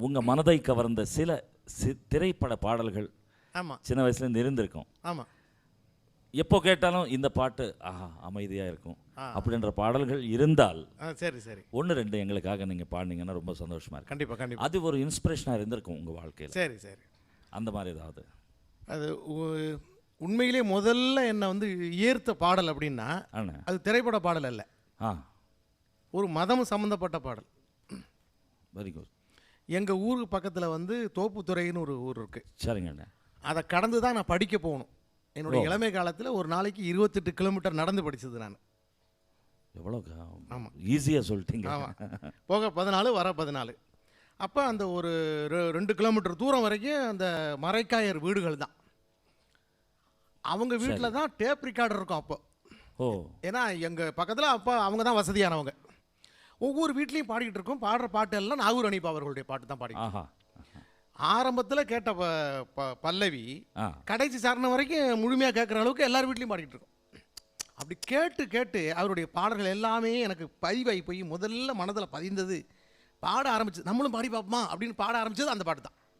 உங்கள் மனதை கவர்ந்த சில சி திரைப்பட பாடல்கள் ஆமாம் சின்ன வயசுலேருந்து இருந்திருக்கும். ஆமாம் எப்போ கேட்டாலும் இந்த பாட்டு ஆஹா அமைதியாக இருக்கும். அப்படின்ற பாடல்கள் இருந்தால் சரி சரி. ஒன்று ரெண்டு எங்களுக்காக நீங்கள் பாடினீங்கன்னா ரொம்ப சந்தோஷமாக இருக்கும். கண்டிப்பாக கண்டிப்பாக அது ஒரு இன்ஸ்பிரேஷனாக இருந்திருக்கும் உங்கள் வாழ்க்கையில். சரி சரி. அந்த மாதிரி ஏதாவது? அது உண்மையிலே முதல்ல என்னை வந்து ஈர்த்த பாடல் அப்படின்னா அது திரைப்பட பாடல் அல்ல. ஆ. ஒரு மதம் சம்மந்தப்பட்ட பாடல். வெரி குட் எங்கள் ஊருக்கு பக்கத்தில் வந்து தோப்புத்துறைன்னு ஒரு ஊர் இருக்குது சரிங்க. அண்ணா அதை கடந்து தான் நான் படிக்க போகணும். என்னுடைய இளமை காலத்தில் ஒரு நாளைக்கு இருபத்தெட்டு கிலோமீட்டர் நடந்து படிச்சது நான். எவ்வளோ ஆமா. ஈஸியாக சொல்லிட்டீங்க. ஆமாம் போக பதினாலு வர பதினாலு. அப்போ அந்த ஒரு ரெண்டு கிலோமீட்டர் தூரம் வரைக்கும் அந்த மரைக்காயர் வீடுகள் தான். அவங்க வீட்டில் தான் டேப் ரெக்கார்டர் இருக்கும் அப்போ. ஓ. ஏன்னா எங்கள் பக்கத்தில் அப்போ அவங்க தான் வசதியானவங்க. ஒவ்வொரு வீட்லேயும் பாடிக்கிட்டு இருக்கோம். பாடுற பாட்டு எல்லாம் நாகூர் அனிபா அவர்களுடைய பாட்டு தான் பாடி ஆஹா. ஆரம்பத்தில் கேட்ட பல்லவி கடைசி சரணம் வரைக்கும் முழுமையாக கேட்குற அளவுக்கு எல்லார் வீட்லேயும் பாடிக்கிட்டு இருக்கோம். அப்படி கேட்டு கேட்டு அவருடைய பாடல்கள் எல்லாமே எனக்கு பதிவாகி போய் முதல்ல மனதில் பதிந்தது. பாட ஆரம்பிச்சது நம்மளும் பாடி பார்ப்போமா அப்படின்னு பாட ஆரம்பிச்சது அந்த பாட்டு தான்.